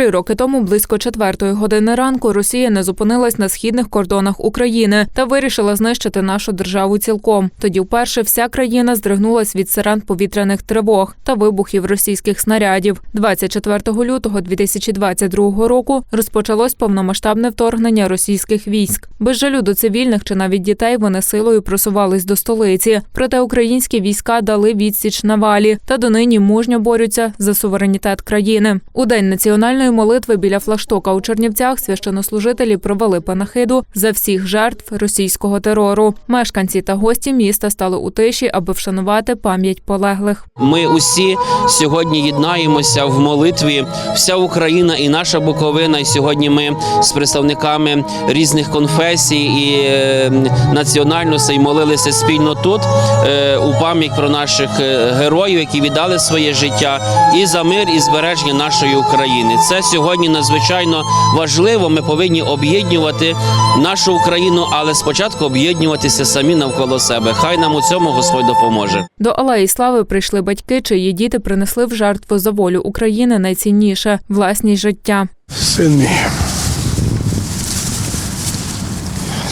Три роки тому, близько четвертої години ранку, Росія не зупинилась на східних кордонах України та вирішила знищити нашу державу цілком. Тоді вперше вся країна здригнулась від сирен повітряних тривог та вибухів російських снарядів. 24 лютого 2022 року розпочалось повномасштабне вторгнення російських військ. Без жалю до цивільних чи навіть дітей вони силою просувались до столиці. Проте українські війська дали відсіч навалі та донині мужньо борються за суверенітет країни. У день національної молитви біля флагштока у Чернівцях священнослужителі провели панахиду за всіх жертв російського терору. Мешканці та гості міста стали у тиші, аби вшанувати пам'ять полеглих. Ми усі сьогодні єднаємося в молитві. Вся Україна і наша Буковина. І сьогодні ми з представниками різних конфесій і е, національностей молилися спільно тут е, у пам'ять про наших е, героїв, які віддали своє життя, і за мир і збереження нашої України. Це сьогодні надзвичайно важливо. Ми повинні об'єднувати нашу Україну, але спочатку об'єднуватися самі навколо себе. Хай нам у цьому Господь допоможе. До Алеї Слави прийшли батьки, чиї діти принесли в жертву за волю України найцінніше власність життя. Син мій.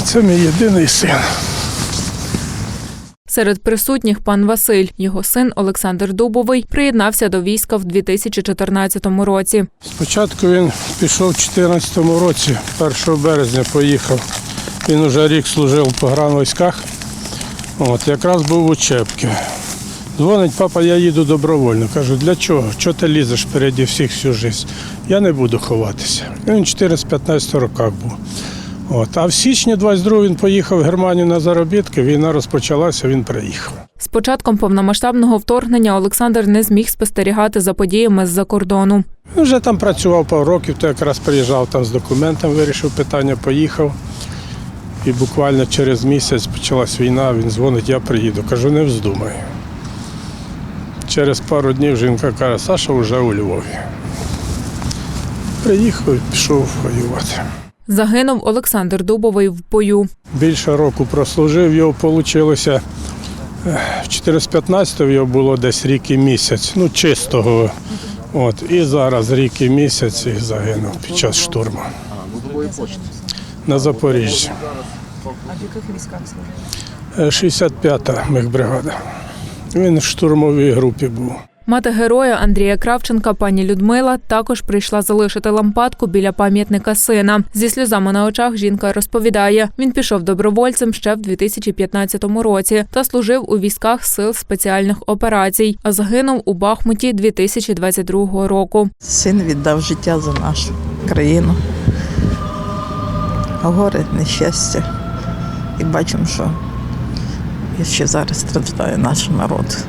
Це мій єдиний син. Серед присутніх пан Василь, його син Олександр Дубовий, приєднався до війська в 2014 році. Спочатку він пішов у 2014 році, 1 березня поїхав. Він уже рік служив в погранвійськах. От, якраз був в учебці. Дзвонить, папа, я їду добровольно. Кажу, для чого? Чого ти лізеш впереді всіх всю життя? Я не буду ховатися. Він в 14-15 роках був. От. А в січні 22 він поїхав в Германію на заробітки, війна розпочалася, він приїхав. З початком повномасштабного вторгнення Олександр не зміг спостерігати за подіями з-за кордону. Він вже там працював пару років, то якраз приїжджав там з документом, вирішив питання, поїхав. І буквально через місяць почалась війна, він дзвонить, я приїду. Кажу, не вздумай. Через пару днів жінка каже, Саша вже у Львові. Приїхав і пішов воювати. Загинув Олександр Дубовий в бою. Більше року прослужив, його вийшло в 415 його було десь рік і місяць, ну чистого. От, і зараз рік і місяць і загинув під час штурму. На Запоріжжі. А в яких військах служив? 65-та мехбригада. Він в штурмовій групі був. Мати героя Андрія Кравченка, пані Людмила, також прийшла залишити лампадку біля пам'ятника сина. Зі сльозами на очах жінка розповідає, він пішов добровольцем ще в 2015 році та служив у військах сил спеціальних операцій, а загинув у Бахмуті 2022 року. Син віддав життя за нашу країну. Горе, нещастя. І бачимо, що ще зараз страждає наш народ.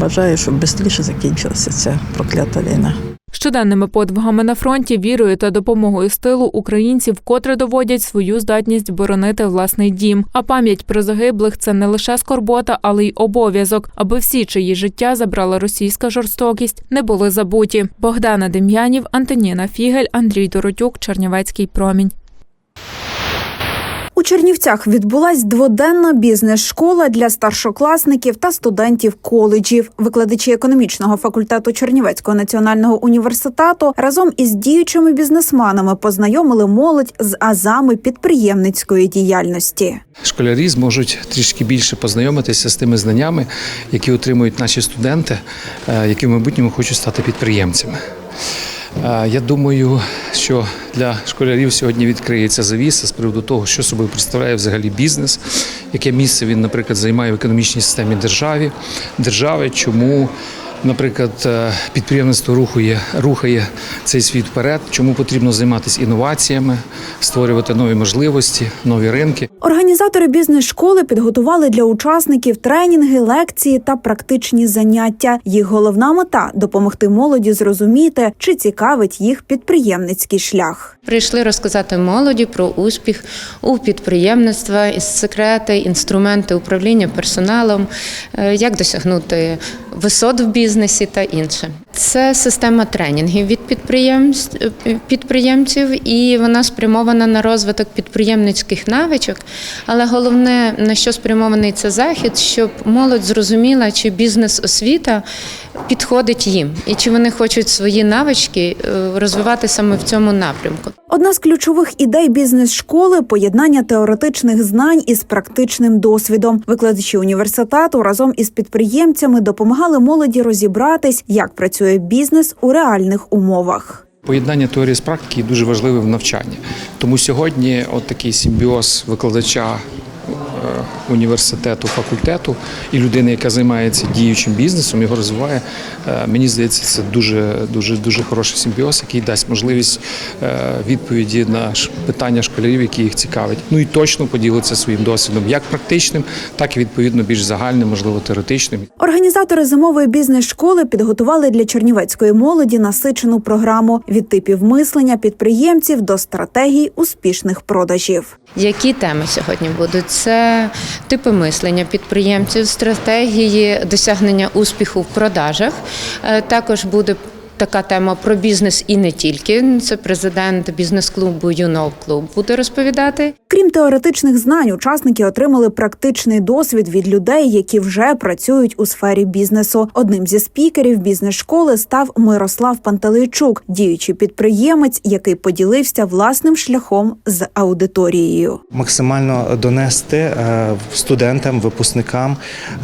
Бажаю, щоб швидше закінчилася ця проклята війна. Щоденними подвигами на фронті, вірою та допомогою з тилу українці вкотре доводять свою здатність боронити власний дім. А пам'ять про загиблих це не лише скорбота, але й обов'язок, аби всі, чиї життя забрала російська жорстокість, не були забуті. Богдана Дем'янів, Антоніна Фігель, Андрій Доротюк, Чернівецький промінь. У Чернівцях відбулась дводенна бізнес-школа для старшокласників та студентів коледжів. Викладачі економічного факультету Чернівецького національного університету разом із діючими бізнесменами познайомили молодь з азами підприємницької діяльності. Школярі зможуть трішки більше познайомитися з тими знаннями, які отримують наші студенти, е, які в майбутньому хочуть стати підприємцями. Е, Я думаю, що для школярів сьогодні відкриється завіса з приводу того, що собою представляє взагалі бізнес, яке місце він, наприклад, займає в економічній системі держави, держави, чому, наприклад, е, підприємництво рухає, рухає цей світ вперед, чому потрібно займатися інноваціями, створювати нові можливості, нові ринки. Організатори бізнес-школи підготували для учасників тренінги, лекції та практичні заняття. Їх головна мета допомогти молоді зрозуміти, чи цікавить їх підприємницький шлях. Прийшли розказати молоді про успіх у підприємництва, із секрети, інструменти управління персоналом, е, як досягнути висот в бізнесі та інше. Це система тренінгів від підприємств, підприємців, і вона спрямована на розвиток підприємницьких навичок. Але головне, на що спрямований це захід, щоб молодь зрозуміла, чи бізнес-освіта підходить їм, і чи вони хочуть свої навички е, розвивати саме в цьому напрямку. Одна з ключових ідей бізнес-школи поєднання теоретичних знань із практичним досвідом. Викладачі університету разом із підприємцями допомагали молоді розібратись, як працює бізнес у реальних умовах. Поєднання теорії з практики дуже важливе в навчанні. Тому сьогодні от такий симбіоз викладача університету, факультету і людини, яка займається діючим бізнесом, його розвиває. Е, Мені здається, це дуже дуже дуже хороший симбіоз, який дасть можливість е, відповіді на питання школярів, які їх цікавить. Ну і точно поділиться своїм досвідом, як практичним, так і відповідно більш загальним, можливо, теоретичним. Організатори зимової бізнес-школи підготували для чернівецької молоді насичену програму від типів мислення підприємців до стратегій успішних продажів. Які теми сьогодні будуть? Це типи мислення підприємців, стратегії досягнення успіху в продажах. Е, Також буде така тема про бізнес і не тільки. Це президент бізнес-клубу «Юнов Клуб буде розповідати. Крім теоретичних знань, учасники отримали практичний досвід від людей, які вже працюють у сфері бізнесу. Одним зі спікерів бізнес-школи став Мирослав Пантелейчук, діючий підприємець, який поділився власним шляхом з аудиторією. максимально донести е, студентам, випускникам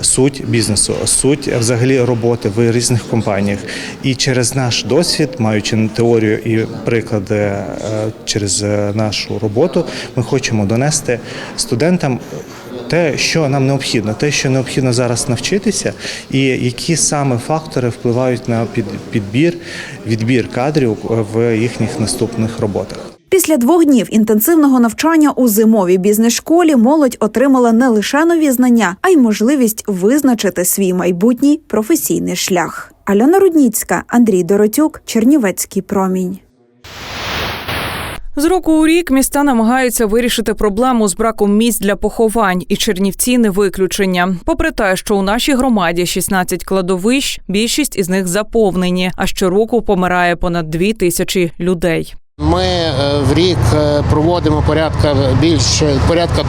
суть бізнесу, суть взагалі роботи в різних компаніях. І через наш досвід, маючи теорію і приклади е, через е, нашу роботу, ми хочемо донести студентам. Те, що нам необхідно, те, що необхідно зараз навчитися, і які саме фактори впливають на під- підбір, відбір кадрів в їхніх наступних роботах. Після двох днів інтенсивного навчання у зимовій бізнес-школі молодь отримала не лише нові знання, а й можливість визначити свій майбутній професійний шлях. Альона Рудніцька, Андрій Доротюк, Чернівецький промінь. З року у рік міста намагаються вирішити проблему з браком місць для поховань, і Чернівці не виключення. Попри те, що у нашій громаді 16 кладовищ, більшість із них заповнені, а щороку помирає понад дві тисячі людей. Ми е, в рік е, проводимо порядка більше порядка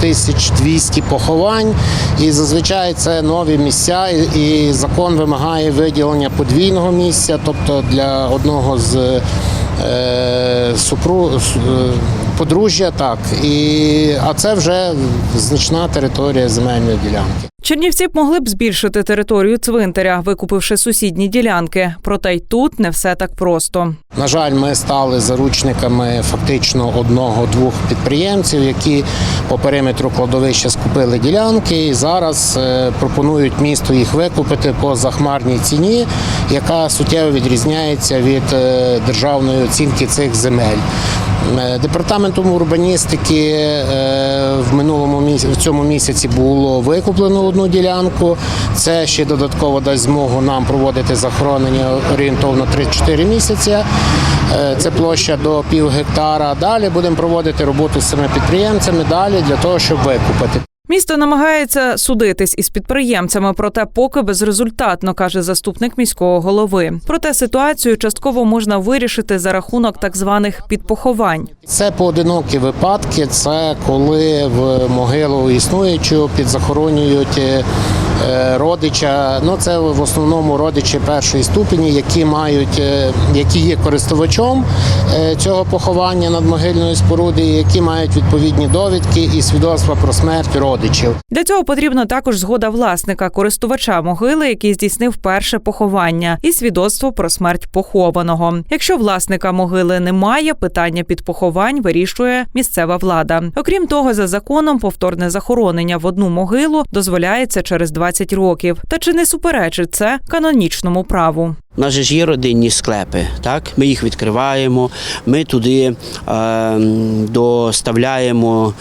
2200 поховань, і зазвичай це нові місця. і- закон вимагає виділення подвійного місця, тобто для одного з супру с- е, подружжя, так і а це вже значна територія земельної ділянки. Чернівці б могли б збільшити територію цвинтаря, викупивши сусідні ділянки. Проте й тут не все так просто. На жаль, ми стали заручниками фактично одного-двох підприємців, які по периметру кладовища скупили ділянки і зараз е, пропонують місту їх викупити по захмарній ціні, яка суттєво відрізняється від е, державної оцінки цих земель. Е, Департаментом урбаністики е, в минулому місяці в цьому місяці було викуплено одну ділянку. Це ще додатково дасть змогу нам проводити захоронення орієнтовно 3-4 місяці. Е, Це площа до пів гектара. Далі будемо проводити роботу з цими підприємцями далі для того, щоб викупити. Місто намагається судитись із підприємцями, проте поки безрезультатно, каже заступник міського голови. Проте ситуацію частково можна вирішити за рахунок так званих підпоховань. Це поодинокі випадки. Це коли в могилу існуючу підзахоронюють е, родича. Ну це в основному родичі першої ступені, які мають, е, які є користувачом е, цього поховання над могильної споруди, які мають відповідні довідки і свідоцтва про смерть родичів. Для цього потрібна також згода власника, користувача могили, який здійснив перше поховання, і свідоцтво про смерть похованого. Якщо власника могили немає, питання підпоховань вирішує місцева влада. Окрім того, за законом повторне захоронення в одну могилу дозволяється через 20 років. Та чи не суперечить це канонічному праву? У нас же ж є родинні склепи, так? Ми їх відкриваємо, ми туди е, доставляємо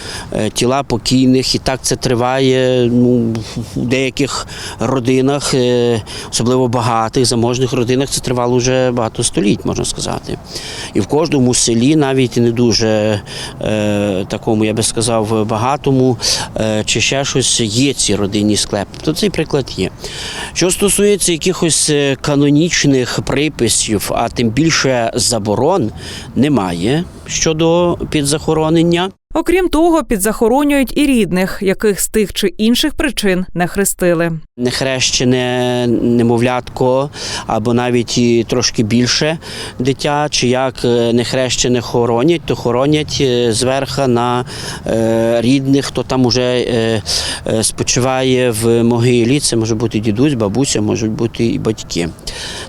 тіла покійних, і так це триває ну, в деяких родинах, е, особливо багатих, заможних родинах, це тривало вже багато століть, можна сказати. І в кожному селі, навіть не дуже е, такому, я би сказав, багатому, е, чи ще щось, є ці родинні склепи. То цей приклад є. Що стосується якихось е, канонічних категоричних приписів, а тим більше заборон немає щодо підзахоронення. Окрім того, підзахоронюють і рідних, яких з тих чи інших причин не хрестили. Нехрещене немовлятко, або навіть трошки більше дитя, чи як е, нехрещене хоронять, то хоронять е, зверха на е, рідних, хто там уже спочиває в могилі. Це може бути дідусь, бабуся, можуть бути і батьки.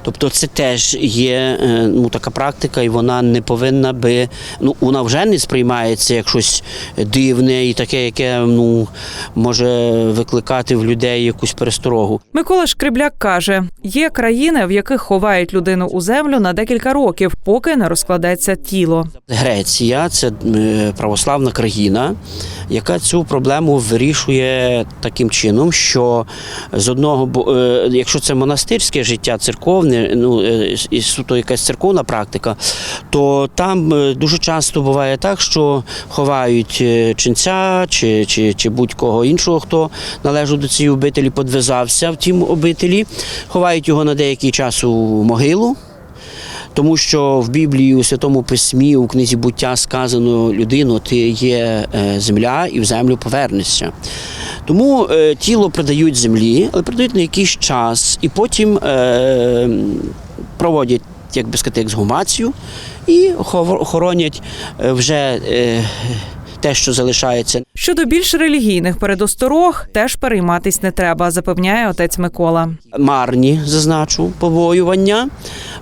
Тобто це теж є ну, така практика, і вона не повинна би, ну вона вже не сприймається як щось дивне і таке, яке ну, може викликати в людей якусь пересторогу. Микола Шкребляк каже: є країни, в яких ховають людину у землю на декілька років, поки не розкладеться тіло. Греція це е, православна країна, яка цю проблему вирішує таким чином, що з одного е, якщо це монастирське життя, церковне, ну е, і суто якась церковна практика, то там дуже часто буває так, що ховають ченця чи, чи, чи будь-кого іншого, хто належав до цієї обителі, подвизався в тім обителі, ховають його на деякий час у могилу. Тому що в Біблії у Святому Письмі у книзі буття сказано людину, ти є е, земля і в землю повернешся. Тому е, тіло придають землі, але придають на якийсь час, і потім е, проводять, як би сказати, ексгумацію і хоронять е, вже е, те, що залишається. Щодо більш релігійних передосторог, теж перейматись не треба, запевняє отець Микола. марні, зазначу, побоювання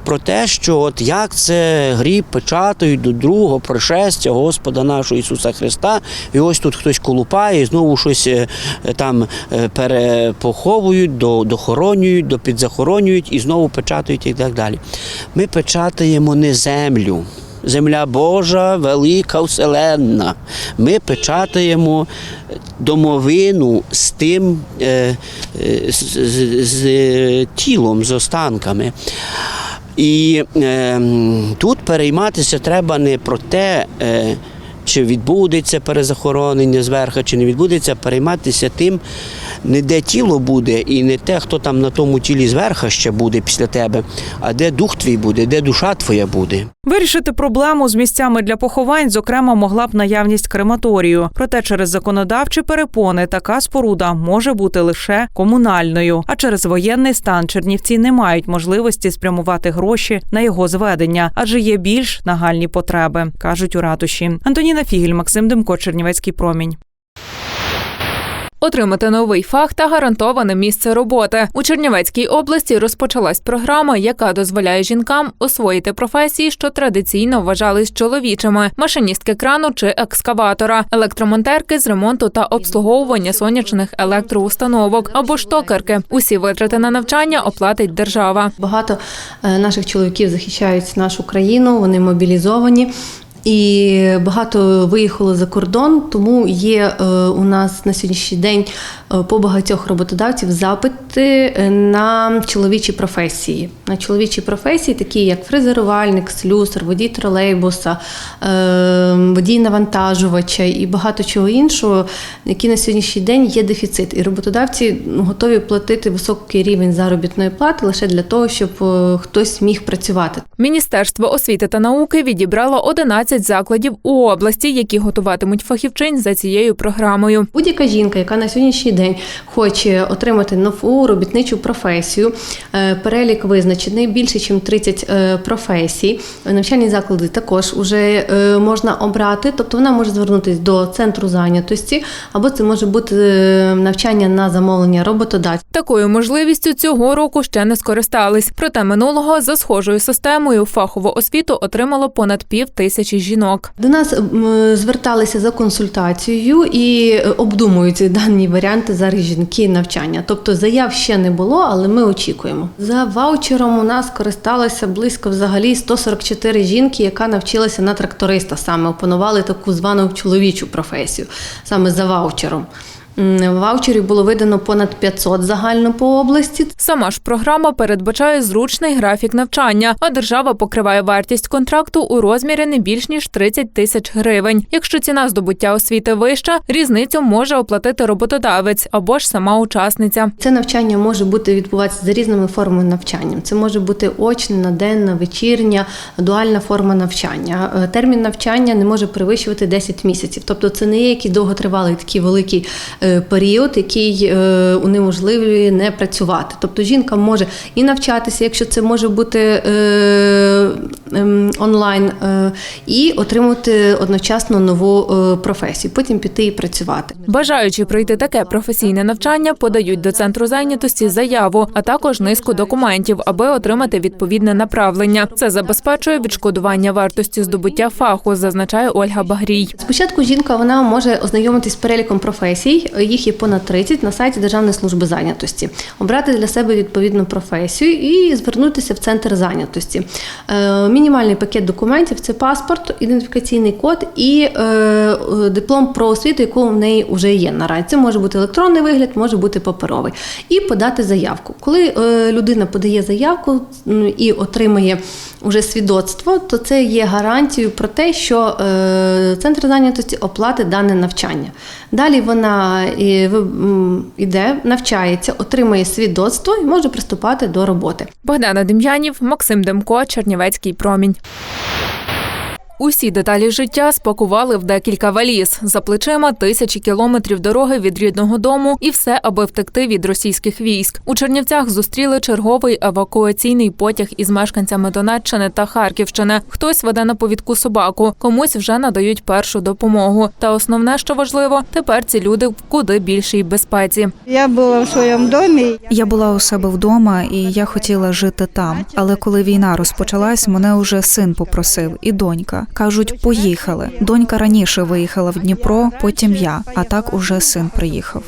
про те, що от як це гріб печатають до другого пришестя Господа нашого Ісуса Христа, і ось тут хтось колупає, і знову щось е, там е, перепоховують, до- дохоронюють, допідзахоронюють і знову печатають і так далі. Ми печатаємо не землю. Земля Божа, велика, вселенна. Ми печатаємо домовину з тим е, е, з, з, з тілом, з останками. І е, тут перейматися треба не про те, е, чи відбудеться перезахоронення зверху, чи не відбудеться, перейматися тим, не де тіло буде, і не те, хто там на тому тілі зверху ще буде після тебе, а де дух твій буде, де душа твоя буде. Вирішити проблему з місцями для поховань, зокрема, могла б наявність крематорію. Проте через законодавчі перепони така споруда може бути лише комунальною. А через воєнний стан Чернівці не мають можливості спрямувати гроші на його зведення, адже є більш нагальні потреби, кажуть у ратуші. Антоніна Фігель, Максим Демко, Чернівецький промінь. Отримати новий фах та гарантоване місце роботи у Чернівецькій області розпочалась програма, яка дозволяє жінкам освоїти професії, що традиційно вважались чоловічими: машиністки крану чи екскаватора, електромонтерки з ремонту та обслуговування сонячних електроустановок або штокерки. Усі витрати на навчання оплатить держава. Багато е, наших чоловіків захищають нашу країну, вони мобілізовані. І багато виїхало за кордон, тому є е, у нас на сьогоднішній день е, по багатьох роботодавців запити е, на чоловічі професії. На чоловічі професії, такі як фрезерувальник, слюсар, водій тролейбуса, водій навантажувача і багато чого іншого, які на сьогоднішній день є дефіцит. І роботодавці ну, готові платити високий рівень заробітної плати лише для того, щоб хтось міг працювати. Міністерство освіти та науки відібрало 11 закладів у області, які готуватимуть фахівчинь за цією програмою. Будь-яка жінка, яка на сьогоднішній день хоче отримати нову робітничу професію, е, перелік визначений більше, ніж 30 е, професій. Навчальні заклади також вже можна обрати, тобто вона може звернутися до центру зайнятості, або це може бути е, навчання на замовлення роботодавця. Такою можливістю цього року ще не скористались. Проте минулого за схожою системою фахову освіту отримало понад пів тисячі жінок. До нас зверталися за консультацією і е, обдумують дані варіанти зараз жінки навчання. Тобто заяв ще не було, але ми очікуємо. За ваучером у нас користалося близько взагалі 144 жінки, яка навчилася на тракториста. Саме опанували таку звану чоловічу професію, саме за ваучером. Ваучерів було видано понад 500 загально по області. Сама ж програма передбачає зручний графік навчання, а держава покриває вартість контракту у розмірі не більш ніж 30 тисяч гривень. Якщо ціна здобуття освіти вища, різницю може оплатити роботодавець або ж сама учасниця. Це навчання може бути відбуватися за різними формами навчання. Це може бути очне, наденна, вечірня, дуальна форма навчання. Е, Термін навчання не може перевищувати 10 місяців. Тобто це не є якийсь довготривалий такий великий е, період, який е, унеможливлює не працювати. Тобто жінка може і навчатися, якщо це може бути е, ем, онлайн, е, і отримати одночасно нову професію, потім піти і працювати. Бажаючи пройти таке професійне навчання, подають до центру зайнятості заяву, а також низку документів, аби отримати відповідне направлення. Це забезпечує відшкодування вартості здобуття фаху, зазначає Ольга Багрій. Спочатку жінка вона може ознайомитись з переліком професій. Їх є понад 30 на сайті Державної служби зайнятості, обрати для себе відповідну професію і звернутися в центр зайнятості. Е, Мінімальний пакет документів це паспорт, ідентифікаційний код і е, е, диплом про освіту, яку в неї вже є наразі. Це може бути електронний вигляд, може бути паперовий. І подати заявку. Коли людина подає заявку і отримає уже свідоцтво, то це є гарантією про те, що центр зайнятості оплатить дане навчання. Далі вона йде, навчається, отримує свідоцтво і може приступати до роботи. Богдана Дем'янів, Максим Демко, Чернівецький промінь. Усі деталі життя спакували в декілька валіз за плечима тисячі кілометрів дороги від рідного дому, і все, аби втекти від російських військ. У Чернівцях зустріли черговий евакуаційний потяг із мешканцями Донеччини та Харківщини. Хтось веде на повідку собаку, комусь вже надають першу допомогу. Та основне, що важливо, тепер ці люди в куди більшій безпеці. Я була в своєму домі. Я була у себе вдома, і я хотіла жити там. Але коли війна розпочалась, мене уже син попросив, і донька. Кажуть, поїхали. Донька раніше виїхала в Дніпро, потім я. А так уже син приїхав.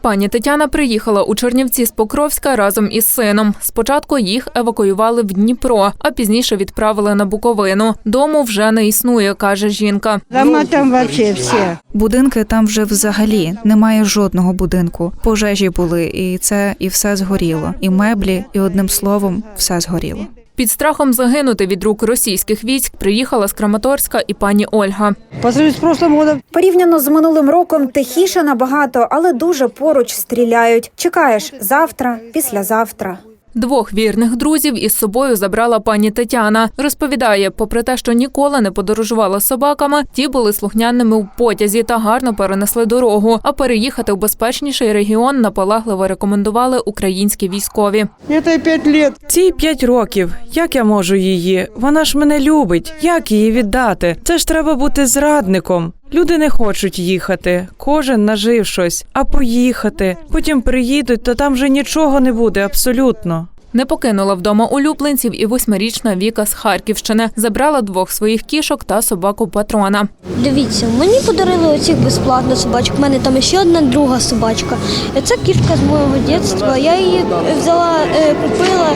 Пані Тетяна приїхала у Чернівці з Покровська разом із сином. Спочатку їх евакуювали в Дніпро, а пізніше відправили на Буковину. Дому вже не існує, каже жінка. Дома там вообще всі. Будинки там вже взагалі немає жодного будинку. Пожежі були, і це і все згоріло. І меблі, і одним словом, все згоріло. Під страхом загинути від рук російських військ приїхала з Краматорська і пані Ольга. По сравнению з прошлым годом Порівняно з минулим роком тихіше набагато, але дуже поруч стріляють. Чекаєш завтра, післязавтра. Двох вірних друзів із собою забрала пані Тетяна. Розповідає, попри те, що ніколи не подорожувала з собаками, ті були слухняними в потязі та гарно перенесли дорогу. А переїхати в безпечніший регіон наполегливо рекомендували українські військові. это пять лет. Ці п'ять років. Як я можу її? Вона ж мене любить. Як її віддати? Це ж треба бути зрадником. Люди не хочуть їхати, кожен нажив щось, а поїхати. Потім приїдуть, то там вже нічого не буде абсолютно. Не покинула вдома улюбленців і восьмирічна Віка з Харківщини. Забрала двох своїх кішок та собаку патрона. Дивіться, мені подарили оцих безплатно собачок. У мене там ще одна друга собачка. Це кішка з мого дитинства. Я її взяла, е, купила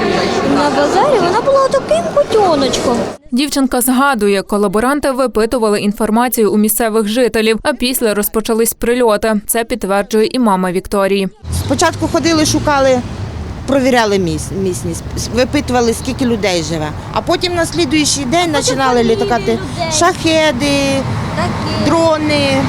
на базарі. Вона була таким котеночком. Дівчинка згадує, колаборанти випитували інформацію у місцевих жителів, а після розпочались прильоти. Це підтверджує і мама Вікторії. Спочатку ходили, шукали, провіряли місність, випитували, скільки людей живе. А потім на слідуючий день починали літати шахеди, дрони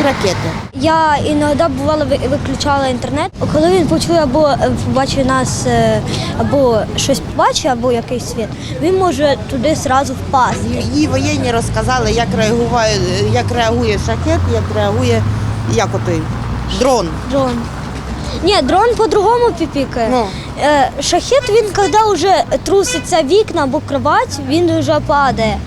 і ракети. Я іноді бувало виключала інтернет. Коли він почує або е, побачить нас, е, або щось побачить, або якийсь світ, він може туди зразу впасти. Її воєнні розказали, як реагує, як реагує шахет, як реагує як отой дрон. Дрон. Ні, дрон по-другому піпікає. Ну. Е, Шахет він, коли вже труситься вікна або кровать, він вже падає.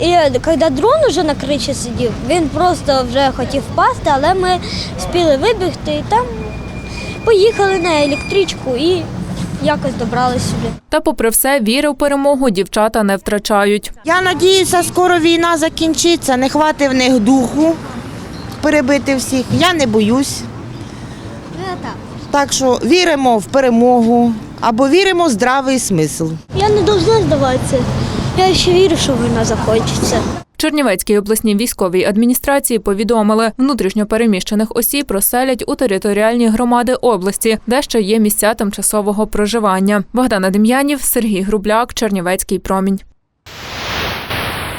І коли дрон вже на кричі сидів, він просто вже хотів впасти, але ми спіли вибігти і там поїхали на електричку і якось добрались сюди. Та, попри все, віри в перемогу дівчата не втрачають. Я надіюся, скоро війна закінчиться, не хватить в них духу перебити всіх. Я не боюсь. Так що віримо в перемогу або віримо в здравий смисл. Я не повинна здаватися. Я ще вірю, що війна закінчиться. Чернівецькій обласній військовій адміністрації повідомили, внутрішньо переміщених осіб розселять у територіальні громади області, де ще є місця тимчасового проживання. Богдана Дем'янів, Сергій Грубляк, Чернівецький промінь.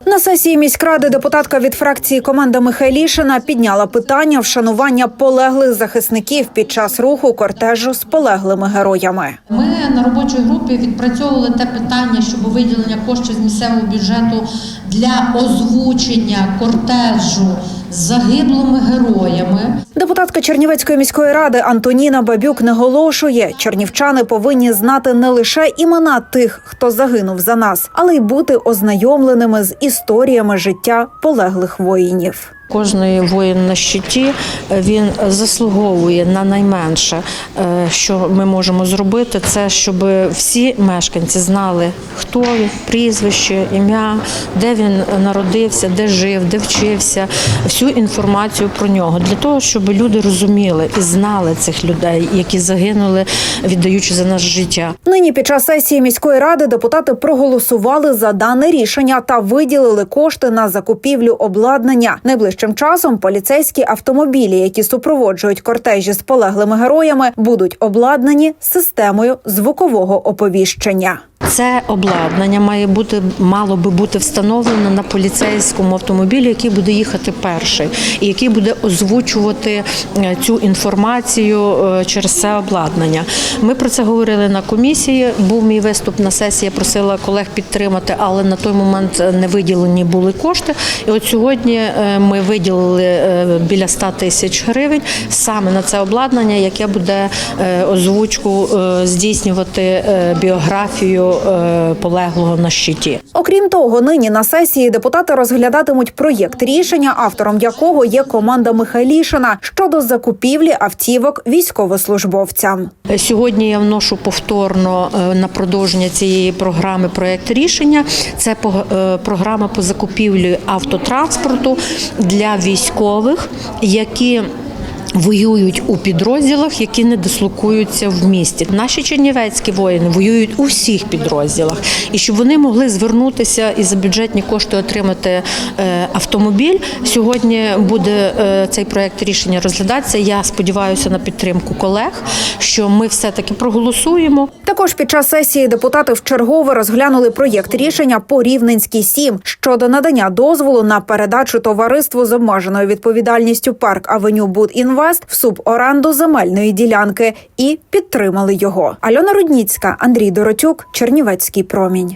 На сесії міськради депутатка від фракції команда Михайлішина підняла питання вшанування полеглих захисників під час руху кортежу з полеглими героями. Ми на робочій групі відпрацьовували те питання щодо виділення коштів з місцевого бюджету для озвучення кортежу з загиблими героями. Депутатка Чернівецької міської ради Антоніна Бабюк наголошує, чернівчани повинні знати не лише імена тих, хто загинув за нас, але й бути ознайомленими з історіями життя полеглих воїнів. Кожний воїн на щиті він заслуговує на найменше, е, що ми можемо зробити, це щоб всі мешканці знали, хто він, прізвище, ім'я, де він народився, де жив, де вчився, всю інформацію про нього, для того, щоб люди розуміли і знали цих людей, які загинули, віддаючи за нас життя. Нині під час сесії міської ради депутати проголосували за дане рішення та виділили кошти на закупівлю обладнання. Найближчим часом поліцейські автомобілі, які супроводжують кортежі з полеглими героями, будуть обладнані системою звукового оповіщення. Це обладнання має бути мало би бути встановлено на поліцейському автомобілі, який буде їхати перший, і який буде озвучувати е, цю інформацію е, через це обладнання. Ми про це говорили на комісії. Був мій виступ на сесії. Я просила колег підтримати, але на той момент не виділені були кошти. І от сьогодні е, ми виділили е, біля 100 тисяч гривень саме на це обладнання, яке буде е, озвучку е, здійснювати е, біографію е, полеглого на щиті. Окрім того, нині на сесії депутати розглядатимуть проєкт рішення, автором якого є команда Михайлішина щодо закупівлі автівок військовослужбовцям. Сьогодні я вношу повторно е, на продовження цієї програми проєкт рішення. Це е, програма по закупівлі автотранспорту для військових, які Воюють у підрозділах, які не дислокуються в місті. Наші чернівецькі воїни воюють у всіх підрозділах, і щоб вони могли звернутися і за бюджетні кошти отримати е, автомобіль. Сьогодні буде е, цей проект рішення розглядатися. Я сподіваюся на підтримку колег, що ми все таки проголосуємо. Також під час сесії депутати вчергове розглянули проєкт рішення по Рівненській 7 щодо надання дозволу на передачу товариству з обмеженою відповідальністю Парк Авеню Будінвест в суборенду земельної ділянки і підтримали його. Альона Рудніцька, Андрій Доротюк, Чернівецький промінь.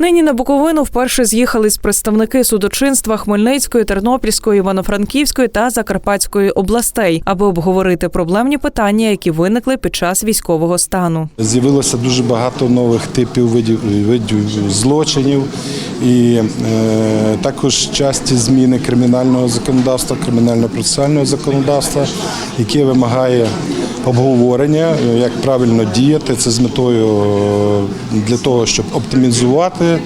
Нині на Буковину вперше з'їхались представники судочинства Хмельницької, Тернопільської, Івано-Франківської та Закарпатської областей, аби обговорити проблемні питання, які виникли під час військового стану. З'явилося дуже багато нових типів видів, видів злочинів, і е, також часті зміни кримінального законодавства, кримінально-процесуального законодавства, яке вимагає обговорення, е, як правильно діяти. Це з метою е, для того, щоб оптимізувати. е,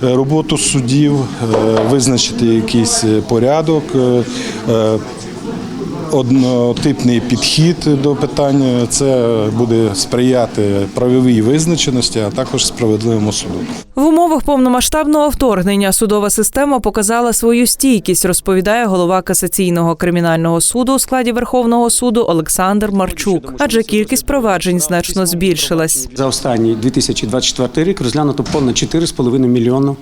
Роботу судів, визначити якийсь порядок, однотипний підхід до питання. Це буде сприяти правовій визначеності, а також справедливому суду. В умовах повномасштабного вторгнення судова система показала свою стійкість, розповідає голова касаційного кримінального суду у складі Верховного суду Олександр Марчук. Адже кількість проваджень значно збільшилась. За останній 2024 рік розглянуто понад 4,5 мільйона е,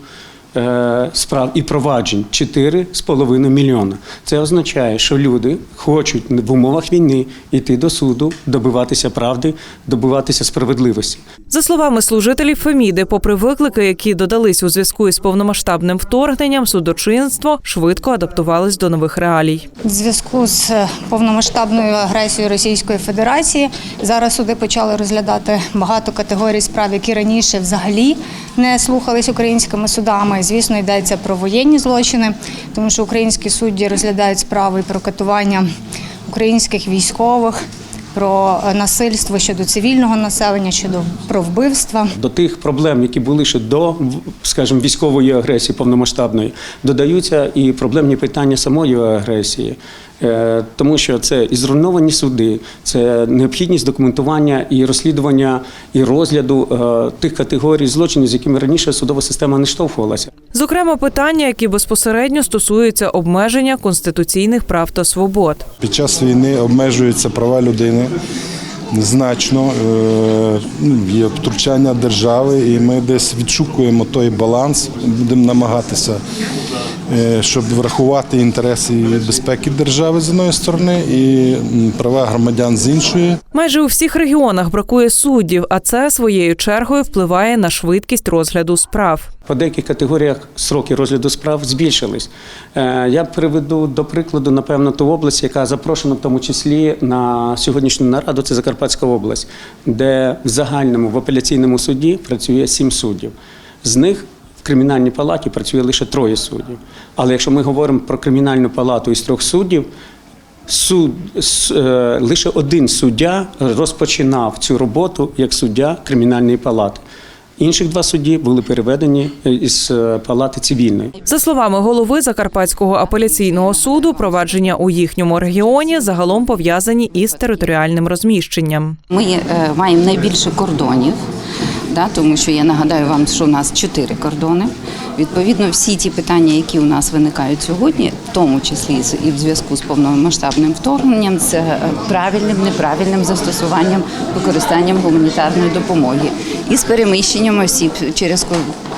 справ і проваджень 4,5 мільйона. Це означає, що люди хочуть в умовах війни йти до суду, добиватися правди, добиватися справедливості. За словами служителів Феміди, попри виклики, які додались у зв'язку із повномасштабним вторгненням, судочинство швидко адаптувалось до нових реалій. В зв'язку з повномасштабною агресією Російської Федерації зараз суди почали розглядати багато категорій справ, які раніше взагалі не слухались українськими судами. Звісно, йдеться про воєнні злочини, тому що українські судді розглядають справи про катування українських військових. Про е, насильство щодо цивільного населення, щодо про вбивства. До тих проблем, які були ще до, скажімо, військової агресії повномасштабної, додаються і проблемні питання самої агресії. Е, Тому що це і зруйновані суди, це необхідність документування і розслідування і розгляду е, тих категорій злочинів, з якими раніше судова система не штовхувалася. Зокрема, питання, які безпосередньо стосуються обмеження конституційних прав та свобод. Під час війни обмежуються права людини значно, е, ну, є втручання держави, і ми десь відшукуємо той баланс, будемо намагатися, щоб врахувати інтереси і безпеки держави з одної сторони і права громадян з іншої. Майже у всіх регіонах бракує суддів, а це своєю чергою впливає на швидкість розгляду справ. По деяких категоріях сроки розгляду справ збільшились. Е, Я приведу до прикладу, напевно, ту область, яка запрошена в тому числі на сьогоднішню нараду, це Закарпатська область, де в загальному в апеляційному суді працює сім суддів. З них кримінальній палаті працює лише троє суддів. Але якщо ми говоримо про кримінальну палату із трьох суддів, суд, с- е, лише один суддя розпочинав цю роботу як суддя кримінальної палати. Інших два судді були переведені е, із е, палати цивільної. За словами голови Закарпатського апеляційного суду, провадження у їхньому регіоні загалом пов'язані із територіальним розміщенням. Ми е, маємо найбільше кордонів, да, тому що я нагадаю вам, що у нас чотири кордони. Відповідно, всі ті питання, які у нас виникають сьогодні, в тому числі з- і в зв'язку з повномасштабним вторгненням, це е, правильним, неправильним застосуванням, використанням гуманітарної допомоги і з переміщенням осіб через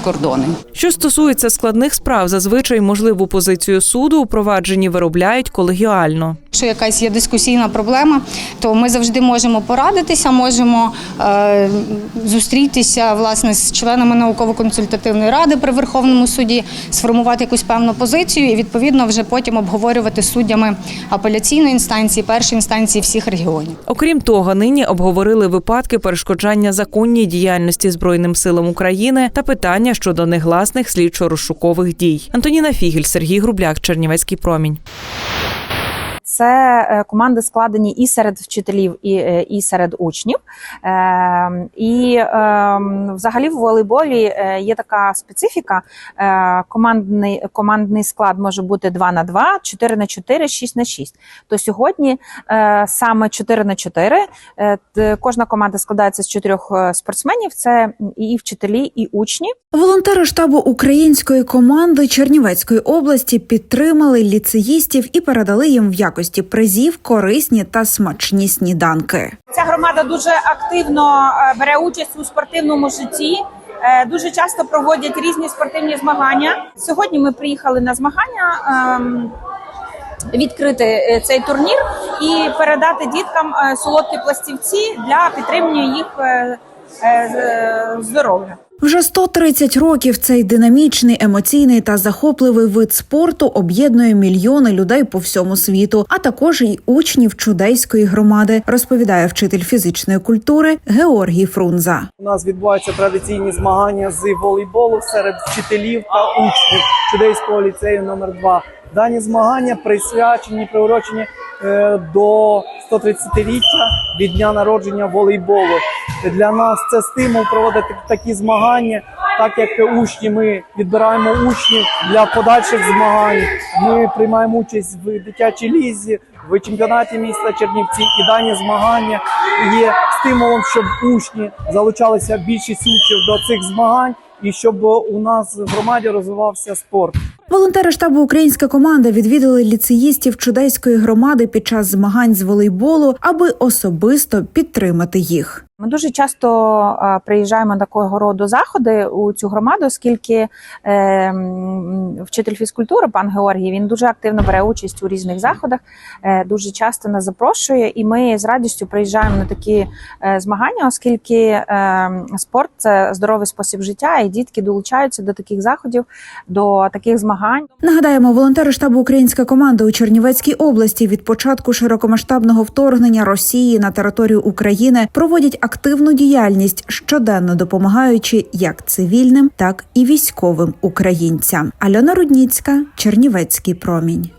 кордони. Що стосується складних справ, зазвичай можливу позицію суду у провадженні виробляють колегіально. Якщо якась є дискусійна проблема, то ми завжди можемо порадитися, можемо е, зустрітися власне з членами науково-консультативної ради при Верховному суді, сформувати якусь певну позицію і відповідно вже потім обговорювати з суддями апеляційної інстанції, першої інстанції всіх регіонів. Окрім того, нині обговорили випадки перешкоджання законній діяльності збройним силам України та питання щодо негласних слідчо-розшукових дій. Антоніна Фігель, Сергій Грубляк, Чернівецький промінь. Це е, команди складені і серед вчителів, і, е, і серед учнів. Е, І е, взагалі в волейболі е, є така специфіка. Командний, командний склад може бути 2 на 2, 4 на 4, 6 на 6. То сьогодні саме 4 на 4. Е, Кожна команда складається з чотирьох спортсменів. Це і вчителі, і учні. Волонтери штабу української команди Чернівецької області підтримали ліцеїстів і передали їм в якості призів корисні та смачні сніданки. Ця громада дуже активно е, бере участь у спортивному житті. е, Дуже часто проводять різні спортивні змагання. Сьогодні ми приїхали на змагання ем, відкрити е, цей турнір і передати діткам солодкі пластівці для підтримання їх здоров'я. Вже 130 років цей динамічний, емоційний та захопливий вид спорту об'єднує мільйони людей по всьому світу, а також й учнів чудейської громади, розповідає вчитель фізичної культури Георгій Фрунза. У нас відбуваються традиційні змагання з волейболу серед вчителів та учнів чудейського ліцею номер 2 Дані змагання присвячені, приурочені е, до 130-річчя від дня народження волейболу. Для нас це стимул проводити такі змагання, так як учні ми відбираємо учнів для подальших змагань. Ми приймаємо участь в дитячій лізі, в чемпіонаті міста Чернівці. І дані змагання є стимулом, щоб учні залучалися більшість учнів до цих змагань і щоб у нас в громаді розвивався спорт. Волонтери штабу Українська команда відвідали ліцеїстів чудейської громади під час змагань з волейболу, аби особисто підтримати їх. Ми дуже часто приїжджаємо на такого роду заходи у цю громаду, оскільки е, вчитель фізкультури пан Георгій він дуже активно бере участь у різних заходах, е, дуже часто нас запрошує, і ми з радістю приїжджаємо на такі е, змагання, оскільки е, спорт це здоровий спосіб життя, і дітки долучаються до таких заходів, до таких змагань. Нагадаємо, волонтери штабу Українська команда у Чернівецькій області від початку широкомасштабного вторгнення Росії на територію України проводять активну діяльність, щоденно допомагаючи як цивільним, так і військовим українцям. Альона Рудніцька, Чернівецький промінь.